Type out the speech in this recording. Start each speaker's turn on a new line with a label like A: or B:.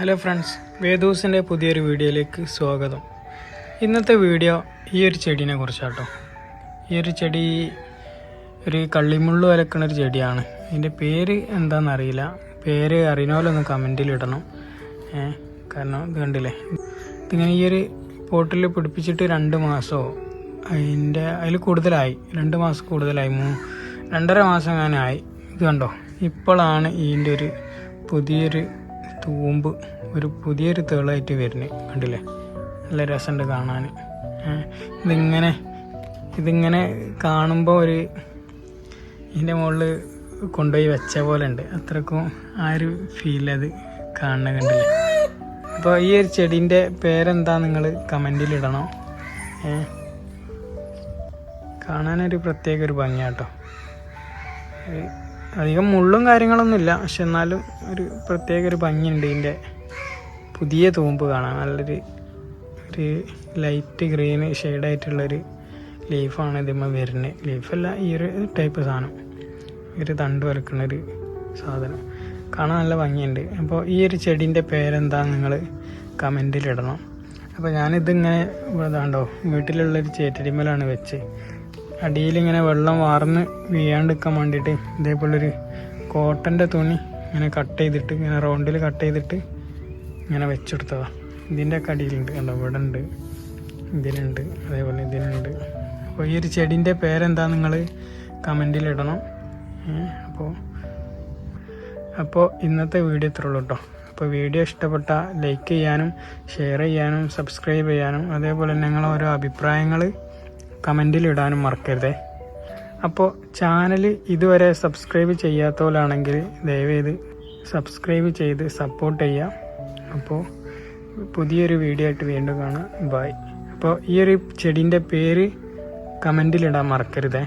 A: Hello friends വേദൂസിന്റെ പുതിയൊരു വീഡിയോയിലേക്ക് സ്വാഗതം. ഇന്നത്തെ വീഡിയോ ഈ ഒരു ചെടീനെ കുറിച്ചാട്ടോ. ഈ ഒരു ചെടി ഒരു കള്ളിമുള്ളു വലക്കണ ഒരു ചെടിയാണ്. ഇതിന്റെ പേര് എന്താണെന്നറിയില്ല പേര് അറിയണമല്ലോ കമന്റിൽ ഇടണം. കാരണം ഇത് കണ്ടില്ലേ? ഇതിങ്ങനെ ഈ ഒരു പോട്ടിൽ പിടിപ്പിച്ചിട്ട് രണ്ട് മാസമോ അതിന്റെ അതിൽ കൂടുതലായി രണ്ട് മാസം കൂടുതലായി മൂ രണ്ടര മാസം അങ്ങനെ ആയി. ഇത് കണ്ടോ? ഇപ്പോഴാണ് ഇതിന്റെ ഒരു പുതിയൊരു തൂമ്പ് ഒരു പുതിയൊരു തേളായിട്ട് വരുന്നത് കണ്ടില്ലേ? നല്ല രസമുണ്ട് കാണാൻ ഇതിങ്ങനെ ഇതിങ്ങനെ കാണുമ്പോൾ ഒരു ഇതിന്റെ മുകളിൽ കൊണ്ടുപോയി വെച്ച പോലെ ഉണ്ട് അത്രക്കും ആ ഒരു ഫീൽ അത് കാണുന്ന കണ്ടില്ലേ? അപ്പോൾ ഈ ഒരു ചെടീന്റെ പേരെന്താ നിങ്ങൾ കമന്റിലിടണം കാണാനൊരു പ്രത്യേക ഒരു ഭംഗിയാട്ടോ. അധികം മുള്ളും കാര്യങ്ങളൊന്നുമില്ല. പക്ഷെ എന്നാലും ഒരു പ്രത്യേക ഒരു ഭംഗിയുണ്ട് ഇതിന്റെ പുതിയ തൂമ്പ് കാണാൻ. നല്ലൊരു ഒരു ലൈറ്റ് ഗ്രീൻ ഷെയ്ഡായിട്ടുള്ളൊരു ലീഫാണ് ഇതിന്മേൽ വരുന്നത്. ലീഫല്ല ഈ ഒരു ടൈപ്പ് സാധനം. ഒരു തണ്ട് വരക്കുന്ന ഒരു സാധനം. കാണാൻ നല്ല ഭംഗിയുണ്ട്. അപ്പോൾ ഈ ഒരു ചെടീന്റെ പേരെന്താ നിങ്ങൾ കമന്റിലിടണം അപ്പോൾ ഞാനിതിങ്ങനെ ഇതാണ്ടോ വീട്ടിലുള്ളൊരു ചേറ്റടിമലാണ് വെച്ച് അടിയിലിങ്ങനെ വെള്ളം വാർന്ന് വീഴാണ്ടിരിക്കാൻ വേണ്ടിയിട്ട് ഇതേപോലൊരു കോട്ടന്റെ തുണി ഇങ്ങനെ കട്ട് ചെയ്തിട്ട് ഇങ്ങനെ റൗണ്ടിൽ കട്ട് ചെയ്തിട്ട് ഇങ്ങനെ വെച്ചെടുത്തതാണ് ഇതിന്റെ ഒക്കെ അടിയിലുണ്ട്. കണ്ടോ? ഇവിടെ ഉണ്ട് ഇതിലുണ്ട്. അതേപോലെ ഇതിനുണ്ട് അപ്പോൾ ഈ ഒരു ചെടീന്റെ പേരെന്താ നിങ്ങൾ കമന്റിൽ ഇടണം. അപ്പോൾ അപ്പോൾ ഇന്നത്തെ വീഡിയോ ഇത്രേ ഉള്ളൂ കേട്ടോ. അപ്പോൾ വീഡിയോ ഇഷ്ടപ്പെട്ട ലൈക്ക് ചെയ്യാനും ഷെയർ ചെയ്യാനും സബ്സ്ക്രൈബ് ചെയ്യാനും അതേപോലെ തന്നെ ഓരോ അഭിപ്രായങ്ങൾ കമന്റിൽ ഇടാനും മറക്കരുതേ. അപ്പോൾ ചാനൽ ഇതുവരെ സബ്സ്ക്രൈബ് ചെയ്യാത്തവരാണെങ്കിൽ ദയവേത് സബ്സ്ക്രൈബ് ചെയ്ത് സപ്പോർട്ട് ചെയ്യാം. അപ്പോൾ പുതിയൊരു വീഡിയോ ആയിട്ട് വീണ്ടും കാണാം. ബൈ അപ്പോൾ ഈ ഒരു ചെടീന്റെ പേര് കമന്റിലിടാൻ മറക്കരുതേ.